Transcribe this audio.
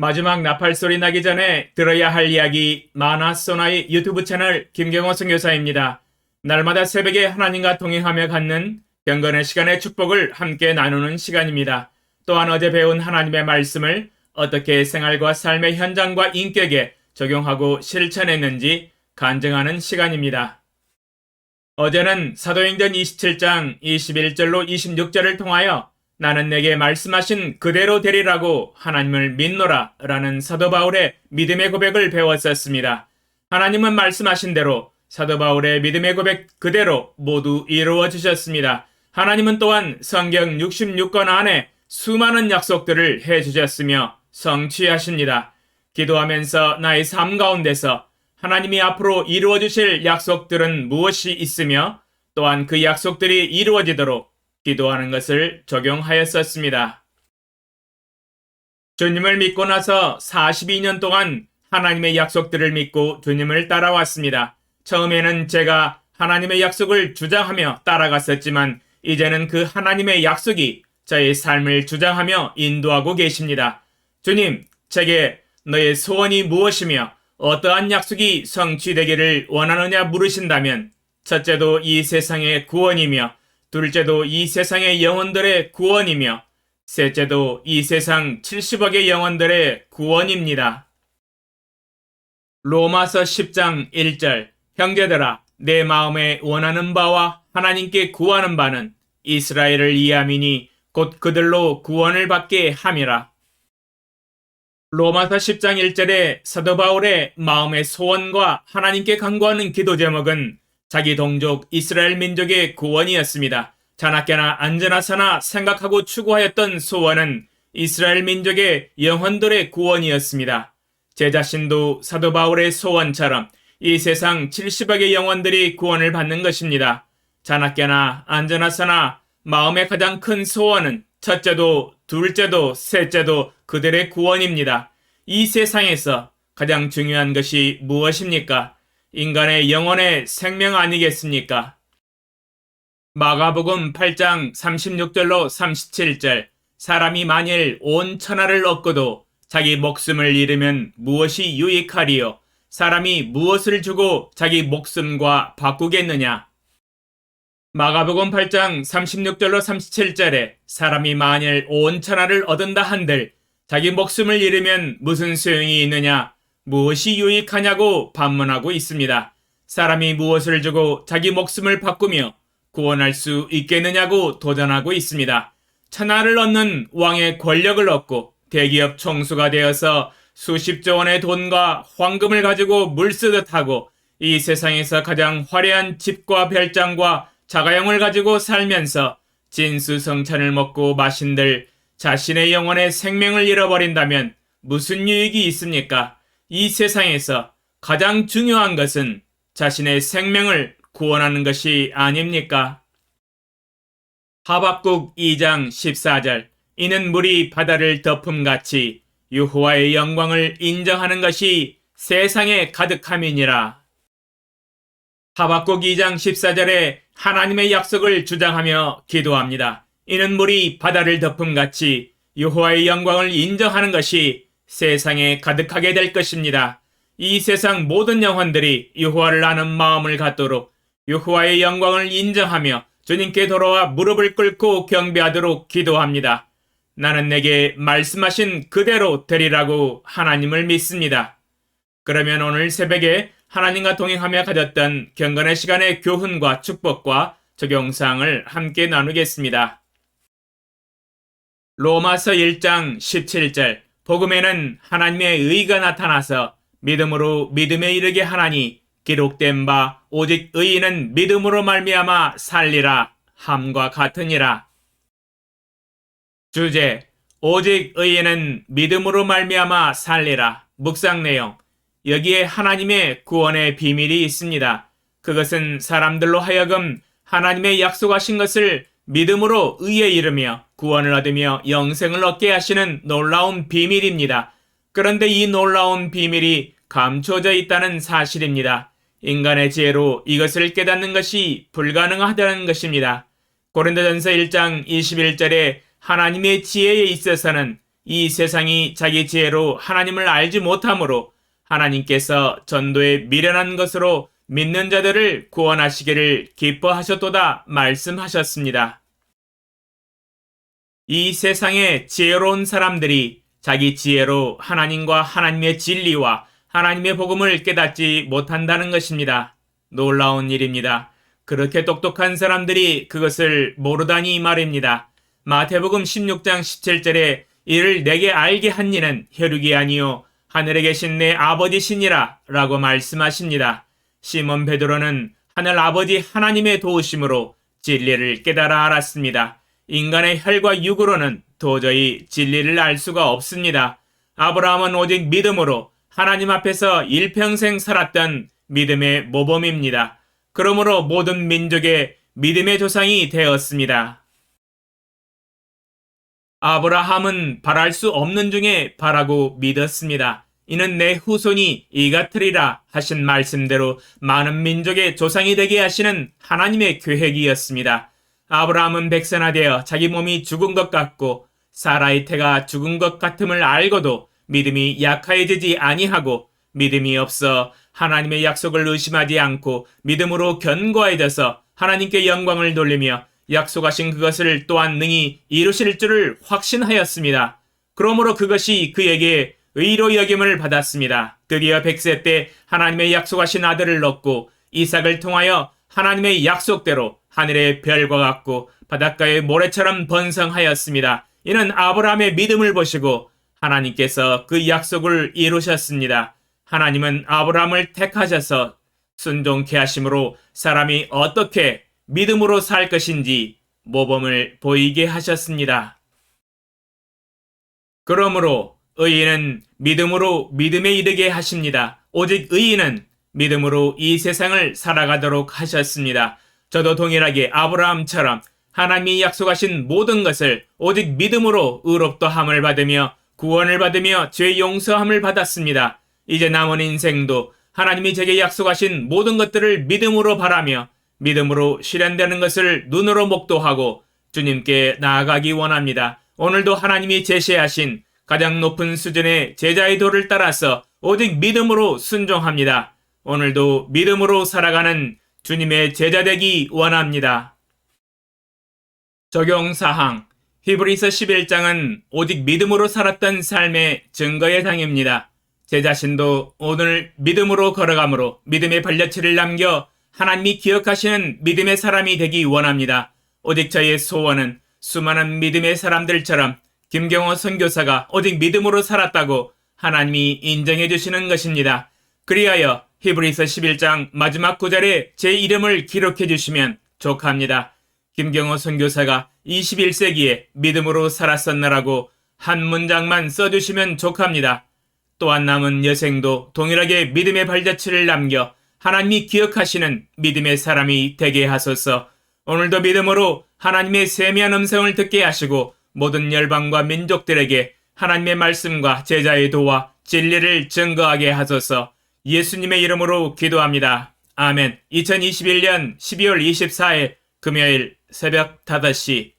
마지막 나팔 소리 나기 전에 들어야 할 이야기 마나소나의 유튜브 채널 김경호 선교사입니다. 날마다 새벽에 하나님과 동행하며 갖는 경건의 시간의 축복을 함께 나누는 시간입니다. 또한 어제 배운 하나님의 말씀을 어떻게 생활과 삶의 현장과 인격에 적용하고 실천했는지 간증하는 시간입니다. 어제는 사도행전 27장 21절로 26절을 통하여 나는 내게 말씀하신 그대로 되리라고 하나님을 믿노라 라는 사도 바울의 믿음의 고백을 배웠었습니다. 하나님은 말씀하신 대로 사도 바울의 믿음의 고백 그대로 모두 이루어 주셨습니다. 하나님은 또한 성경 66권 안에 수많은 약속들을 해 주셨으며 성취하십니다. 기도하면서 나의 삶 가운데서 하나님이 앞으로 이루어 주실 약속들은 무엇이 있으며 또한 그 약속들이 이루어지도록 기도하는 것을 적용하였었습니다. 주님을 믿고 나서 42년 동안 하나님의 약속들을 믿고 주님을 따라왔습니다. 처음에는 제가 하나님의 약속을 주장하며 따라갔었지만 이제는 그 하나님의 약속이 저의 삶을 주장하며 인도하고 계십니다. 주님, 제게 너의 소원이 무엇이며 어떠한 약속이 성취되기를 원하느냐 물으신다면 첫째도 이 세상의 구원이며 둘째도 이 세상의 영혼들의 구원이며 셋째도 이 세상 70억의 영혼들의 구원입니다. 로마서 10장 1절 형제들아 내 마음에 원하는 바와 하나님께 구하는 바는 이스라엘을 이해함이니 곧 그들로 구원을 받게 함이라. 로마서 10장 1절에 사도 바울의 마음의 소원과 하나님께 간구하는 기도 제목은 자기 동족 이스라엘 민족의 구원이었습니다. 자나깨나 안전하사나 생각하고 추구하였던 소원은 이스라엘 민족의 영혼들의 구원이었습니다. 제 자신도 사도 바울의 소원처럼 이 세상 70억의 영혼들이 구원을 받는 것입니다. 자나깨나 안전하사나 마음의 가장 큰 소원은 첫째도 둘째도 셋째도 그들의 구원입니다. 이 세상에서 가장 중요한 것이 무엇입니까? 인간의 영혼의 생명 아니겠습니까? 마가복음 8장 36절로 37절 사람이 만일 온 천하를 얻고도 자기 목숨을 잃으면 무엇이 유익하리요? 사람이 무엇을 주고 자기 목숨과 바꾸겠느냐? 마가복음 8장 36절로 37절에 사람이 만일 온 천하를 얻은다 한들 자기 목숨을 잃으면 무슨 소용이 있느냐? 무엇이 유익하냐고 반문하고 있습니다. 사람이 무엇을 주고 자기 목숨을 바꾸며 구원할 수 있겠느냐고 도전하고 있습니다. 천하를 얻는 왕의 권력을 얻고 대기업 총수가 되어서 수십조 원의 돈과 황금을 가지고 물쓰듯 하고 이 세상에서 가장 화려한 집과 별장과 자가용을 가지고 살면서 진수성찬을 먹고 마신들 자신의 영혼의 생명을 잃어버린다면 무슨 유익이 있습니까? 이 세상에서 가장 중요한 것은 자신의 생명을 구원하는 것이 아닙니까? 하박국 2장 14절 이는 물이 바다를 덮음 같이 유호와의 영광을 인정하는 것이 세상에 가득함이니라. 하박국 2장 14절에 하나님의 약속을 주장하며 기도합니다. 이는 물이 바다를 덮음 같이 유호와의 영광을 인정하는 것이 세상에 가득하게 될 것입니다. 이 세상 모든 영혼들이 유호와를 아는 마음을 갖도록 유호와의 영광을 인정하며 주님께 돌아와 무릎을 꿇고 경배하도록 기도합니다. 나는 내게 말씀하신 그대로 되리라고 하나님을 믿습니다. 그러면 오늘 새벽에 하나님과 동행하며 가졌던 경건의 시간의 교훈과 축복과 적용사항을 함께 나누겠습니다. 로마서 1장 17절 복음에는 하나님의 의가 나타나서 믿음으로 믿음에 이르게 하나니 기록된 바 오직 의인은 믿음으로 말미암아 살리라 함과 같으니라. 주제 오직 의인은 믿음으로 말미암아 살리라. 묵상 내용 여기에 하나님의 구원의 비밀이 있습니다. 그것은 사람들로 하여금 하나님의 약속하신 것을 믿음으로 의에 이르며 구원을 얻으며 영생을 얻게 하시는 놀라운 비밀입니다. 그런데 이 놀라운 비밀이 감춰져 있다는 사실입니다. 인간의 지혜로 이것을 깨닫는 것이 불가능하다는 것입니다. 고린도전서 1장 21절에 하나님의 지혜에 있어서는 이 세상이 자기 지혜로 하나님을 알지 못하므로 하나님께서 전도에 미련한 것으로 믿는 자들을 구원하시기를 기뻐하셨도다 말씀하셨습니다. 이 세상의 지혜로운 사람들이 자기 지혜로 하나님과 하나님의 진리와 하나님의 복음을 깨닫지 못한다는 것입니다. 놀라운 일입니다. 그렇게 똑똑한 사람들이 그것을 모르다니 말입니다. 마태복음 16장 17절에 이를 내게 알게 한 이는 혈육이 아니요 하늘에 계신 내 아버지시니라 라고 말씀하십니다. 시몬 베드로는 하늘 아버지 하나님의 도우심으로 진리를 깨달아 알았습니다. 인간의 혈과 육으로는 도저히 진리를 알 수가 없습니다. 아브라함은 오직 믿음으로 하나님 앞에서 일평생 살았던 믿음의 모범입니다. 그러므로 모든 민족의 믿음의 조상이 되었습니다. 아브라함은 바랄 수 없는 중에 바라고 믿었습니다. 이는 내 후손이 이 같으리라 하신 말씀대로 많은 민족의 조상이 되게 하시는 하나님의 계획이었습니다. 아브라함은 백선화되어 자기 몸이 죽은 것 같고 사라의 태가 죽은 것 같음을 알고도 믿음이 약하여지지 아니하고 믿음이 없어 하나님의 약속을 의심하지 않고 믿음으로 견고해져서 하나님께 영광을 돌리며 약속하신 그것을 또한 능히 이루실 줄을 확신하였습니다. 그러므로 그것이 그에게 의로 여김을 받았습니다. 드디어 백세 때 하나님의 약속하신 아들을 얻고 이삭을 통하여 하나님의 약속대로 하늘의 별과 같고 바닷가의 모래처럼 번성하였습니다. 이는 아브라함의 믿음을 보시고 하나님께서 그 약속을 이루셨습니다. 하나님은 아브라함을 택하셔서 순종케 하심으로 사람이 어떻게 믿음으로 살 것인지 모범을 보이게 하셨습니다. 그러므로 의인은 믿음으로 믿음에 이르게 하십니다. 오직 의인은 믿음으로 이 세상을 살아가도록 하셨습니다. 저도 동일하게 아브라함처럼 하나님이 약속하신 모든 것을 오직 믿음으로 의롭다 함을 받으며 구원을 받으며 죄 용서함을 받았습니다. 이제 남은 인생도 하나님이 제게 약속하신 모든 것들을 믿음으로 바라며 믿음으로 실현되는 것을 눈으로 목도하고 주님께 나아가기 원합니다. 오늘도 하나님이 제시하신 가장 높은 수준의 제자의 도를 따라서 오직 믿음으로 순종합니다. 오늘도 믿음으로 살아가는 주님의 제자 되기 원합니다. 적용 사항 히브리서 11장은 오직 믿음으로 살았던 삶의 증거의 장입니다. 제 자신도 오늘 믿음으로 걸어가므로 믿음의 발자취를 남겨 하나님이 기억하시는 믿음의 사람이 되기 원합니다. 오직 저의 소원은 수많은 믿음의 사람들처럼 김경호 선교사가 오직 믿음으로 살았다고 하나님이 인정해 주시는 것입니다. 그리하여 히브리서 11장 마지막 구절에 제 이름을 기록해 주시면 족합니다. 김경호 선교사가 21세기에 믿음으로 살았었나라고 한 문장만 써주시면 족합니다. 또한 남은 여생도 동일하게 믿음의 발자취를 남겨 하나님이 기억하시는 믿음의 사람이 되게 하소서. 오늘도 믿음으로 하나님의 세미한 음성을 듣게 하시고 모든 열방과 민족들에게 하나님의 말씀과 제자의 도와 진리를 증거하게 하소서. 예수님의 이름으로 기도합니다. 아멘. 2021년 12월 24일 금요일 새벽 5시